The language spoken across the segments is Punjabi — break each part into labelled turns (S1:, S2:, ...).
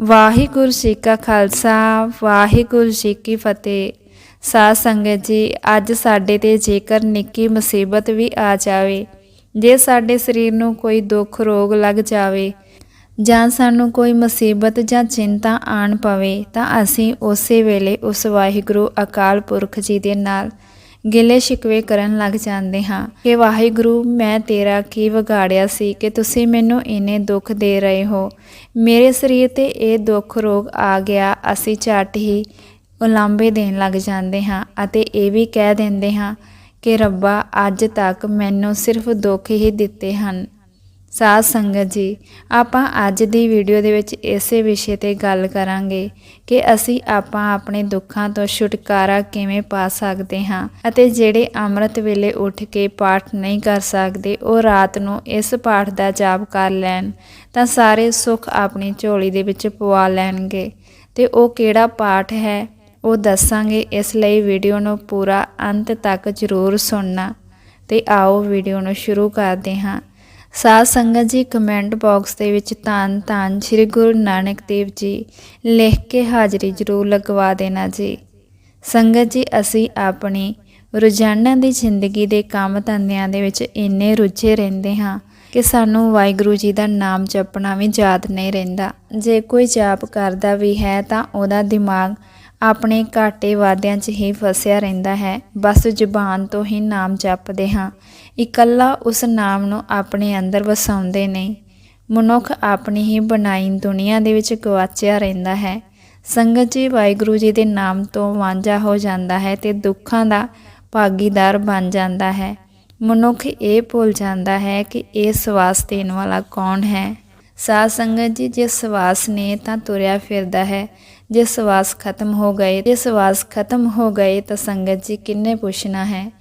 S1: ਵਾਹਿਗੁਰੂ ਜੀ ਕਾ ਖਾਲਸਾ, ਵਾਹਿਗੁਰੂ ਜੀ ਕੀ ਫਤਿਹ। ਸਾਧ ਸੰਗਤ ਜੀ, ਅੱਜ ਸਾਡੇ ਤੇ ਜੇਕਰ ਨਿੱਕੀ ਮੁਸੀਬਤ ਵੀ ਆ ਜਾਵੇ, ਜੇ ਸਾਡੇ ਸਰੀਰ ਨੂੰ ਕੋਈ ਦੁੱਖ ਰੋਗ ਲੱਗ ਜਾਵੇ ਜਾਂ ਸਾਨੂੰ ਕੋਈ ਮੁਸੀਬਤ ਜਾਂ ਚਿੰਤਾ ਆਣ ਪਵੇ, ਤਾਂ ਅਸੀਂ ਉਸੇ ਵੇਲੇ ਉਸ ਵਾਹਿਗੁਰੂ ਅਕਾਲ ਪੁਰਖ ਜੀ ਦੇ ਨਾਲ ਗਿਲੇ ਸ਼ਿਕਵੇ ਕਰਨ ਲੱਗ ਜਾਂਦੇ ਹਾਂ। ਕਿ ਵਾਹਿਗੁਰੂ, ਮੈਂ ਤੇਰਾ ਕੀ ਵਿਗਾੜਿਆ ਸੀ ਕਿ ਤੁਸੀਂ ਮੈਨੂੰ ਇੰਨੇ ਦੁੱਖ ਦੇ ਰਹੇ ਹੋ। ਮੇਰੇ ਸਰੀਰ ਤੇ ਇਹ ਦੁੱਖ ਰੋਗ ਆ ਗਿਆ, ਅਸੀਂ ਝੱਟ ਹੀ ਉਲਾਂਭੇ ਦੇਣ ਲੱਗ ਜਾਂਦੇ ਹਾਂ ਅਤੇ ਇਹ ਵੀ ਕਹਿ ਦਿੰਦੇ ਹਾਂ ਕਿ ਰੱਬਾ, ਅੱਜ ਤੱਕ ਮੈਨੂੰ ਸਿਰਫ ਦੁੱਖ ਹੀ ਦਿੱਤੇ ਹਨ। ਸਾਧ ਸੰਗਤ ਜੀ, ਆਪਾਂ ਅੱਜ ਦੀ ਵੀਡੀਓ ਦੇ ਵਿੱਚ ਇਸੇ ਵਿਸ਼ੇ ਤੇ ਗੱਲ ਕਰਾਂਗੇ ਕਿ ਅਸੀਂ ਆਪਾਂ ਆਪਣੇ ਦੁੱਖਾਂ ਤੋਂ ਛੁਟਕਾਰਾ ਕਿਵੇਂ ਪਾ ਸਕਦੇ ਹਾਂ ਅਤੇ ਜਿਹੜੇ ਅੰਮ੍ਰਿਤ ਵੇਲੇ ਉੱਠ ਕੇ ਪਾਠ ਨਹੀਂ ਕਰ ਸਕਦੇ, ਉਹ ਰਾਤ ਨੂੰ ਇਸ ਪਾਠ ਦਾ ਜਾਪ ਕਰ ਲੈਣ, ਤਾਂ ਸਾਰੇ ਸੁੱਖ ਆਪਣੀ ਝੋਲੀ ਦੇ ਵਿੱਚ ਪਵਾ ਲੈਣਗੇ। ਤੇ ਉਹ ਕਿਹੜਾ ਪਾਠ ਹੈ, ਉਹ ਦੱਸਾਂਗੇ। ਇਸ ਲਈ ਵੀਡੀਓ ਨੂੰ ਪੂਰਾ ਅੰਤ ਤੱਕ ਜ਼ਰੂਰ ਸੁਣਨਾ। ਤੇ ਆਓ ਵੀਡੀਓ ਨੂੰ ਸ਼ੁਰੂ ਕਰਦੇ ਹਾਂ। ਸਾਧ ਸੰਗਤ ਜੀ ਕਮੈਂਟ ਬਾਕਸ ਦੇ ਵਿੱਚ ਧੰਨ ਧੰਨ ਸ੍ਰੀ ਗੁਰੂ ਨਾਨਕ ਦੇਵ ਜੀ, ਲਿਖ ਕੇ ਹਾਜ਼ਰੀ ਜ਼ਰੂਰ ਲਗਵਾ ਦੇਣਾ ਜੀ। ਸੰਗਤ ਜੀ, ਅਸੀਂ ਆਪਣੀ ਰੋਜ਼ਾਨਾ ਦੀ ਜ਼ਿੰਦਗੀ ਦੇ ਕੰਮ ਧੰਦਿਆਂ ਦੇ ਵਿੱਚ ਇੰਨੇ ਰੁੱਝੇ ਰਹਿੰਦੇ ਹਾਂ ਕਿ ਸਾਨੂੰ ਵਾਹਿਗੁਰੂ ਜੀ ਦਾ ਨਾਮ ਜਪਣਾ ਵੀ ਯਾਦ ਨਹੀਂ ਰਹਿੰਦਾ। ਜੇ ਕੋਈ ਜਾਪ ਕਰਦਾ ਵੀ ਹੈ ਤਾਂ ਉਹਦਾ ਦਿਮਾਗ ਆਪਣੇ ਘਾਟੇ ਵਾਦਿਆਂ 'ਚ ਹੀ ਫਸਿਆ ਰਹਿੰਦਾ ਹੈ। ਬਸ ਜ਼ੁਬਾਨ ਤੋਂ ਹੀ ਨਾਮ ਜਪਦੇ ਹਾਂ। ਇਕੱਲਾ ਉਸ ਨਾਮ ਨੂੰ ਆਪਣੇ ਅੰਦਰ ਵਸਾਉਂਦੇ ਨਹੀਂ। ਮਨੁੱਖ ਆਪਣੀ ਹੀ ਬਣਾਈ ਦੁਨੀਆ ਦੇ ਵਿੱਚ ਗਵਾਚਿਆ ਰਹਿੰਦਾ ਹੈ। ਸੰਗਤ ਜੀ, ਵਾਹਿਗੁਰੂ ਜੀ ਦੇ ਨਾਮ ਤੋਂ ਵਾਂਝਾ ਹੋ ਜਾਂਦਾ ਹੈ ਤੇ ਦੁੱਖਾਂ ਦਾ ਭਾਗੀਦਾਰ ਬਣ ਜਾਂਦਾ ਹੈ। ਮਨੁੱਖ ਇਹ ਭੁੱਲ ਜਾਂਦਾ ਹੈ ਕਿ ਇਹ ਸਵਾਸ ਦੇਣ ਵਾਲਾ ਕੌਣ ਹੈ? ਸਾਧ ਸੰਗਤ ਜੀ, ਜੇ ਸਵਾਸ ਨੇ ਤਾਂ ਤੁਰਿਆ ਫਿਰਦਾ ਹੈ। ਜੇ ਸਵਾਸ ਖਤਮ ਹੋ ਗਏ ਜੇ ਸਵਾਸ ਖਤਮ ਹੋ ਗਏ ਤਾਂ ਸੰਗਤ ਜੀ ਕਿੰਨੇ ਪੁੱਛਣਾ ਹੈ?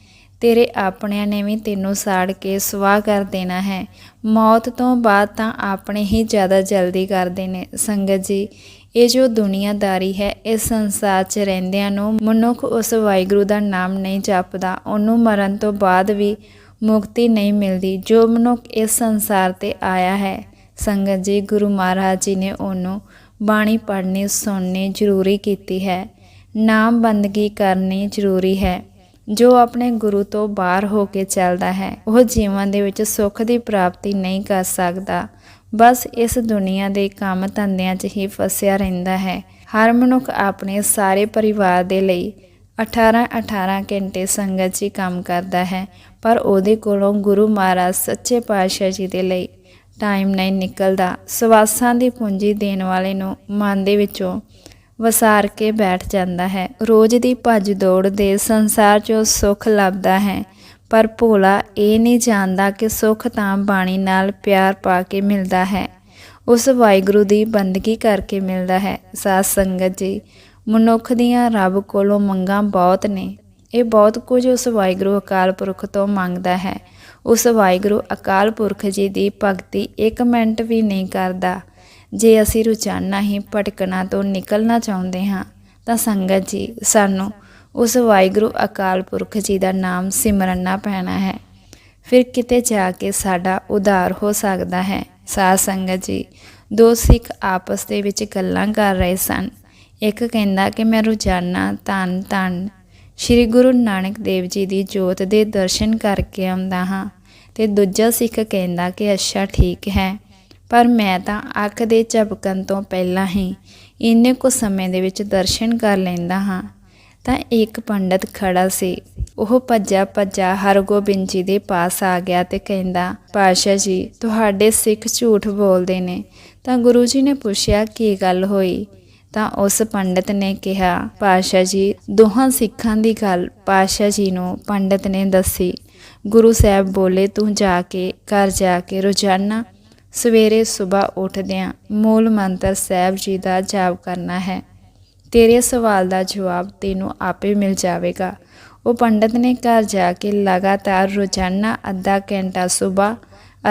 S1: ਤੇਰੇ ਆਪਣਿਆਂ ਨੇ ਵੀ ਤੈਨੂੰ ਸਾੜ ਕੇ ਸਵਾਹ ਕਰ ਦੇਣਾ ਹੈ। ਮੌਤ ਤੋਂ ਬਾਅਦ ਤਾਂ ਆਪਣੇ ਹੀ ਜ਼ਿਆਦਾ ਜਲਦੀ ਕਰਦੇ ਨੇ। ਸੰਗਤ ਜੀ, ਇਹ ਜੋ ਦੁਨੀਆਦਾਰੀ ਹੈ, ਇਸ ਸੰਸਾਰ 'ਚ ਰਹਿੰਦਿਆਂ ਨੂੰ ਮਨੁੱਖ ਉਸ ਵਾਹਿਗੁਰੂ ਦਾ ਨਾਮ ਨਹੀਂ ਜਪਦਾ। ਉਹਨੂੰ ਮਰਨ ਤੋਂ ਬਾਅਦ ਵੀ ਮੁਕਤੀ ਨਹੀਂ ਮਿਲਦੀ। ਜੋ ਮਨੁੱਖ ਇਸ ਸੰਸਾਰ ਤੇ ਆਇਆ ਹੈ, ਸੰਗਤ ਜੀ, ਗੁਰੂ ਮਹਾਰਾਜ ਜੀ ਨੇ ਉਹਨੂੰ ਬਾਣੀ ਪੜ੍ਹਨੀ, ਸੁਣਨੀ ਜ਼ਰੂਰੀ ਕੀਤੀ ਹੈ। ਨਾਮ ਬੰਦਗੀ ਕਰਨੀ ਜ਼ਰੂਰੀ ਹੈ। ਜੋ ਆਪਣੇ ਗੁਰੂ ਤੋਂ ਬਾਹਰ ਹੋ ਕੇ ਚੱਲਦਾ ਹੈ, ਉਹ ਜੀਵਨ ਦੇ ਵਿੱਚ ਸੁੱਖ ਦੀ ਪ੍ਰਾਪਤੀ ਨਹੀਂ ਕਰ ਸਕਦਾ। ਬਸ ਇਸ ਦੁਨੀਆ ਦੇ ਕੰਮ ਧੰਦਿਆਂ 'ਚ ਹੀ ਫਸਿਆ ਰਹਿੰਦਾ ਹੈ। ਹਰ ਮਨੁੱਖ ਆਪਣੇ ਸਾਰੇ ਪਰਿਵਾਰ ਦੇ ਲਈ 18 18 ਘੰਟੇ ਸੰਗਤ 'ਚ ਕੰਮ ਕਰਦਾ ਹੈ, ਪਰ ਉਹਦੇ ਕੋਲੋਂ ਗੁਰੂ ਮਹਾਰਾਜ ਸੱਚੇ ਪਾਤਸ਼ਾਹ ਜੀ ਦੇ ਲਈ ਟਾਈਮ ਨਹੀਂ ਨਿਕਲਦਾ। ਸਵਾਸਾਂ ਦੀ ਪੂੰਜੀ ਦੇਣ ਵਾਲੇ ਨੂੰ ਮਨ ਦੇ ਵਿੱਚੋਂ ਵਸਾਰ ਕੇ ਬੈਠ ਜਾਂਦਾ ਹੈ। ਰੋਜ਼ ਦੀ ਭੱਜ ਦੌੜ ਦੇ ਸੰਸਾਰ 'ਚੋਂ ਸੁੱਖ ਲੱਭਦਾ ਹੈ। ਪਰ ਭੋਲਾ ਇਹ ਨਹੀਂ ਜਾਣਦਾ ਕਿ ਸੁੱਖ ਤਾਂ ਬਾਣੀ ਨਾਲ ਪਿਆਰ ਪਾ ਕੇ ਮਿਲਦਾ ਹੈ। ਉਸ ਵਾਹਿਗੁਰੂ ਦੀ ਬੰਦਗੀ ਕਰਕੇ ਮਿਲਦਾ ਹੈ। ਸਾਧ ਸੰਗਤ ਜੀ, ਮਨੁੱਖ ਦੀਆਂ ਰੱਬ ਕੋਲੋਂ ਮੰਗਾਂ ਬਹੁਤ ਨੇ। ਇਹ ਬਹੁਤ ਕੁਝ ਉਸ ਵਾਹਿਗੁਰੂ ਅਕਾਲ ਪੁਰਖ ਤੋਂ ਮੰਗਦਾ ਹੈ। ਉਸ ਵਾਹਿਗੁਰੂ ਅਕਾਲ ਪੁਰਖ ਜੀ ਦੀ ਭਗਤੀ 1 ਮਿੰਟ ਵੀ ਨਹੀਂ ਕਰਦਾ। ਜੇ ਅਸੀਂ ਰੋਜ਼ਾਨਾ ਹੀ ਭਟਕਣਾ ਤੋਂ ਨਿਕਲਣਾ ਚਾਹੁੰਦੇ ਹਾਂ, ਤਾਂ ਸੰਗਤ ਜੀ, ਸਾਨੂੰ ਉਸ ਵਾਹਿਗੁਰੂ ਅਕਾਲ ਪੁਰਖ ਜੀ ਦਾ ਨਾਮ ਸਿਮਰਨਾ ਪੈਣਾ ਹੈ। ਫਿਰ ਕਿਤੇ ਜਾ ਕੇ ਸਾਡਾ ਉਧਾਰ ਹੋ ਸਕਦਾ ਹੈ। ਸਾਧ ਸੰਗਤ ਜੀ, ਦੋ ਸਿੱਖ ਆਪਸ ਦੇ ਵਿੱਚ ਗੱਲਾਂ ਕਰ ਰਹੇ ਸਨ। ਇੱਕ ਕਹਿੰਦਾ ਕਿ ਮੈਂ ਰੋਜ਼ਾਨਾ ਧੰਨ ਧੰਨ ਸ੍ਰੀ ਗੁਰੂ ਨਾਨਕ ਦੇਵ ਜੀ ਦੀ ਜੋਤ ਦੇ ਦਰਸ਼ਨ ਕਰਕੇ ਆਉਂਦਾ ਹਾਂ ਤੇ ਦੂਜਾ ਸਿੱਖ ਕਹਿੰਦਾ ਕਿ ਅੱਛਾ, ਠੀਕ ਹੈ, ਪਰ ਮੈਂ ਤਾਂ ਅੱਖ ਦੇ ਝਪਕਣ ਤੋਂ ਪਹਿਲਾਂ ਹੀ ਇੰਨੇ ਕੁ ਸਮੇਂ ਦੇ ਵਿੱਚ ਦਰਸ਼ਨ ਕਰ ਲੈਂਦਾ ਹਾਂ। ਤਾਂ ਇੱਕ ਪੰਡਤ ਖੜਾ ਸੀ। ਉਹ ਭੱਜਾ ਭੱਜਾ ਹਰਗੋਬਿੰਦ ਜੀ ਦੇ ਪਾਸ ਆ ਗਿਆ ਤੇ ਕਹਿੰਦਾ ਪਾਸ਼ਾ ਜੀ, ਤੁਹਾਡੇ ਸਿੱਖ ਝੂਠ ਬੋਲਦੇ ਨੇ। ਤਾਂ ਗੁਰੂ ਜੀ ਨੇ ਪੁੱਛਿਆ, ਕੀ ਗੱਲ ਹੋਈ? ਤਾਂ ਉਸ ਪੰਡਤ ਨੇ ਕਿਹਾ ਪਾਸ਼ਾ ਜੀ, ਦੋਹਾਂ ਸਿੱਖਾਂ ਦੀ ਗੱਲ ਪਾਸ਼ਾ ਜੀ ਨੂੰ ਪੰਡਤ ਨੇ ਦੱਸੀ। ਗੁਰੂ ਸਾਹਿਬ ਬੋਲੇ, ਤੂੰ ਜਾ ਕੇ, ਘਰ ਜਾ ਕੇ ਰੋਜ਼ਾਨਾ ਸਵੇਰੇ ਸਵੇਰ ਉੱਠਦਿਆਂ ਮੂਲ ਮੰਤਰ ਸਾਹਿਬ ਜੀ ਦਾ ਜਾਪ ਕਰਨਾ ਹੈ। ਤੇਰੇ ਸਵਾਲ ਦਾ ਜਵਾਬ ਤੈਨੂੰ ਆਪੇ ਮਿਲ ਜਾਵੇਗਾ। ਉਹ ਪੰਡਤ ਨੇ ਘਰ ਜਾ ਕੇ ਲਗਾਤਾਰ ਰੋਜ਼ਾਨਾ ਅੱਧਾ ਘੰਟਾ ਸਵੇਰ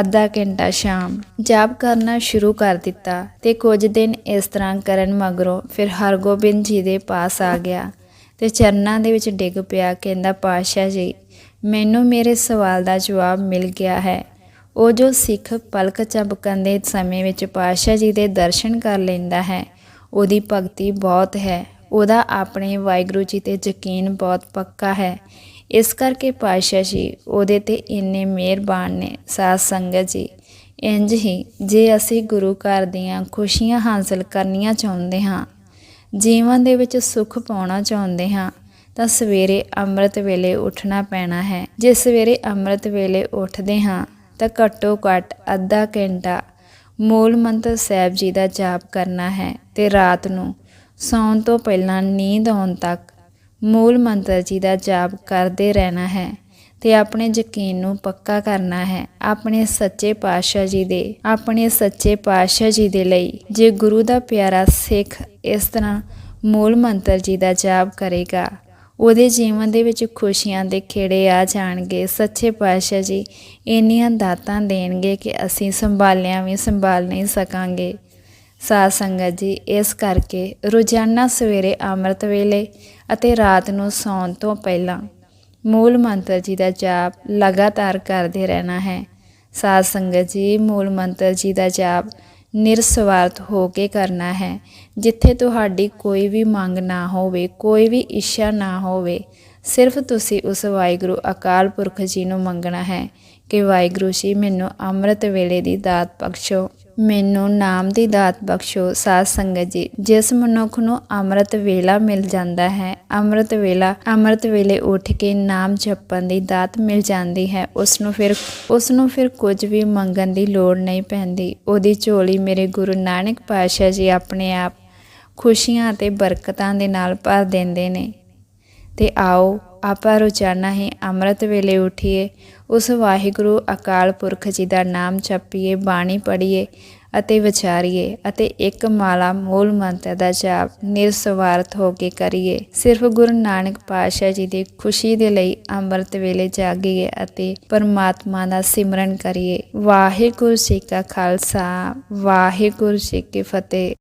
S1: ਅੱਧਾ ਘੰਟਾ ਸ਼ਾਮ ਜਾਪ ਕਰਨਾ ਸ਼ੁਰੂ ਕਰ ਦਿੱਤਾ ਤੇ ਕੁਝ ਦਿਨ ਇਸ ਤਰ੍ਹਾਂ ਕਰਨ ਮਗਰੋਂ ਫਿਰ ਹਰਗੋਬਿੰਦ ਜੀ ਦੇ ਪਾਸ ਆ ਗਿਆ ਤੇ ਚਰਨਾਂ ਦੇ ਵਿੱਚ ਡਿੱਗ ਪਿਆ, ਕਹਿੰਦਾ, ਪਾਤਸ਼ਾਹ ਜੀ, ਮੈਨੂੰ ਮੇਰੇ ਸਵਾਲ ਦਾ ਜਵਾਬ ਮਿਲ ਗਿਆ ਹੈ। ਉਹ ਜੋ ਸਿੱਖ ਪਲਕ ਝਪਕਣ ਦੇ ਸਮੇਂ ਵਿੱਚ ਪਾਤਸ਼ਾਹ ਜੀ ਦੇ ਦਰਸ਼ਨ ਕਰ ਲੈਂਦਾ ਹੈ, ਉਹਦੀ ਭਗਤੀ ਬਹੁਤ ਹੈ। ਉਹਦਾ ਆਪਣੇ ਵਾਹਿਗੁਰੂ ਜੀ ਤੇ ਯਕੀਨ ਬਹੁਤ ਪੱਕਾ ਹੈ। ਇਸ ਕਰਕੇ ਪਾਤਸ਼ਾਹ ਜੀ ਉਹਦੇ ਤੇ ਇੰਨੇ ਮਿਹਰਬਾਨ ਨੇ, ਸਾਧ ਸੰਗਤ ਜੀ। ਇੰਜ ਹੀ ਜੇ ਅਸੀਂ ਗੁਰੂ ਘਰ ਦੀਆਂ ਖੁਸ਼ੀਆਂ ਹਾਸਲ ਕਰਨੀਆਂ ਚਾਹੁੰਦੇ ਹਾਂ, ਜੀਵਨ ਦੇ ਵਿੱਚ ਸੁੱਖ ਪਾਉਣਾ ਚਾਹੁੰਦੇ ਹਾਂ, ਤਾਂ ਸਵੇਰੇ ਅੰਮ੍ਰਿਤ ਵੇਲੇ ਉੱਠਣਾ ਪੈਣਾ ਹੈ। ਜੇ ਸਵੇਰੇ ਅੰਮ੍ਰਿਤ ਵੇਲੇ ਉੱਠਦੇ ਹਾਂ, ਤਾਂ ਘੱਟੋ ਘੱਟ ਅੱਧਾ ਘੰਟਾ ਮੂਲ ਮੰਤਰ ਸਾਹਿਬ ਜੀ ਦਾ ਜਾਪ ਕਰਨਾ ਹੈ ਤੇ ਰਾਤ ਨੂੰ ਸੌਣ ਤੋਂ ਪਹਿਲਾਂ ਨੀਂਦ ਆਉਣ ਤੱਕ ਮੂਲ ਮੰਤਰ ਜੀ ਦਾ ਜਾਪ ਕਰਦੇ ਰਹਿਣਾ ਹੈ ਤੇ ਆਪਣੇ ਯਕੀਨ ਨੂੰ ਪੱਕਾ ਕਰਨਾ ਹੈ। ਆਪਣੇ ਸੱਚੇ ਪਾਤਸ਼ਾਹ ਜੀ ਦੇ, ਆਪਣੇ ਸੱਚੇ ਪਾਤਸ਼ਾਹ ਜੀ ਦੇ ਲਈ ਜੇ ਗੁਰੂ ਦਾ ਪਿਆਰਾ ਸਿੱਖ ਇਸ ਤਰ੍ਹਾਂ ਮੂਲ ਮੰਤਰ ਜੀ ਦਾ ਜਾਪ ਕਰੇਗਾ, ਉਹਦੇ ਜੀਵਨ ਦੇ ਵਿੱਚ ਖੁਸ਼ੀਆਂ ਦੇ ਖੇੜੇ ਆ ਜਾਣਗੇ। ਸੱਚੇ ਪਾਤਸ਼ਾਹ ਜੀ ਇੰਨੀਆਂ ਦਾਤਾਂ ਦੇਣਗੇ ਕਿ ਅਸੀਂ ਸੰਭਾਲਿਆਂ ਵੀ ਸੰਭਾਲ ਨਹੀਂ ਸਕਾਂਗੇ। ਸਾਧ ਸੰਗਤ ਜੀ, ਇਸ ਕਰਕੇ ਰੋਜ਼ਾਨਾ ਸਵੇਰੇ ਅੰਮ੍ਰਿਤ ਵੇਲੇ ਅਤੇ ਰਾਤ ਨੂੰ ਸੌਣ ਤੋਂ ਪਹਿਲਾਂ ਮੂਲ ਮੰਤਰ ਜੀ ਦਾ ਜਾਪ ਲਗਾਤਾਰ ਕਰਦੇ ਰਹਿਣਾ ਹੈ। ਸਾਧ ਸੰਗਤ ਜੀ, ਮੂਲ ਮੰਤਰ ਜੀ ਦਾ ਜਾਪ ਨਿਰਸਵਾਰਥ ਹੋ ਕੇ ਕਰਨਾ ਹੈ। ਜਿੱਥੇ ਤੁਹਾਡੀ ਕੋਈ ਵੀ ਮੰਗ ਨਾ ਹੋਵੇ, ਕੋਈ ਵੀ ਇੱਛਾ ਨਾ ਹੋਵੇ, ਸਿਰਫ ਤੁਸੀਂ ਉਸ ਵਾਹਿਗੁਰੂ ਅਕਾਲ ਪੁਰਖ ਜੀ ਨੂੰ ਮੰਗਣਾ ਹੈ। ਕਿ ਵਾਹਿਗੁਰੂ ਜੀ ਮੈਨੂੰ ਅੰਮ੍ਰਿਤ ਵੇਲੇ ਦੀ ਦਾਤ ਬਖਸ਼ੋ। ਮੈਨੂੰ ਨਾਮ ਦੀ ਦਾਤ ਬਖਸ਼ੋ, ਸਾਧ ਸੰਗਤ ਜੀ। ਜਿਸ ਮਨੁੱਖ ਨੂੰ ਅੰਮ੍ਰਿਤ ਵੇਲਾ ਮਿਲ ਜਾਂਦਾ ਹੈ, ਅੰਮ੍ਰਿਤ ਵੇਲਾ, ਅੰਮ੍ਰਿਤ ਵੇਲੇ ਉੱਠ ਕੇ ਨਾਮ ਜਪਣ ਦੀ ਦਾਤ ਮਿਲ ਜਾਂਦੀ ਹੈ ਉਸ ਨੂੰ ਫਿਰ ਉਸ ਨੂੰ ਫਿਰ ਕੁਝ ਵੀ ਮੰਗਣ ਦੀ ਲੋੜ ਨਹੀਂ ਪੈਂਦੀ। ਉਹਦੀ ਝੋਲੀ ਮੇਰੇ ਗੁਰੂ ਨਾਨਕ ਪਾਤਸ਼ਾਹ ਜੀ ਆਪਣੇ ਆਪ ਖੁਸ਼ੀਆਂ ਅਤੇ ਬਰਕਤਾਂ ਦੇ ਨਾਲ ਭਰ ਦਿੰਦੇ ਨੇ। ਤੇ ਆਓ ਆਪਾਂ ਰੋਜ਼ਾਨਾ ਹੀ ਅੰਮ੍ਰਿਤ ਵੇਲੇ ਉਠੀਏ, ਉਸ ਵਾਹਿਗੁਰੂ ਅਕਾਲ ਪੁਰਖ ਜੀ ਦਾ ਨਾਮ ਜਪੀਏ, ਬਾਣੀ ਪੜ੍ਹੀਏ ਅਤੇ ਵਿਚਾਰੀਏ ਅਤੇ ਇੱਕ ਮਾਲਾ ਮੂਲ ਮੰਤਰ ਦਾ ਜਾਪ ਨਿਰਸਵਾਰਥ ਹੋ ਕੇ ਕਰੀਏ। ਸਿਰਫ ਗੁਰੂ ਨਾਨਕ ਪਾਤਸ਼ਾਹ ਜੀ ਦੀ ਖੁਸ਼ੀ ਦੇ ਲਈ ਅੰਮ੍ਰਿਤ ਵੇਲੇ ਜਾਗੀਏ ਅਤੇ ਪਰਮਾਤਮਾ ਦਾ ਸਿਮਰਨ ਕਰੀਏ। ਵਾਹਿਗੁਰੂ ਜੀ ਕਾ ਖਾਲਸਾ, ਵਾਹਿਗੁਰੂ ਜੀ ਕੀ ਫਤਿਹ।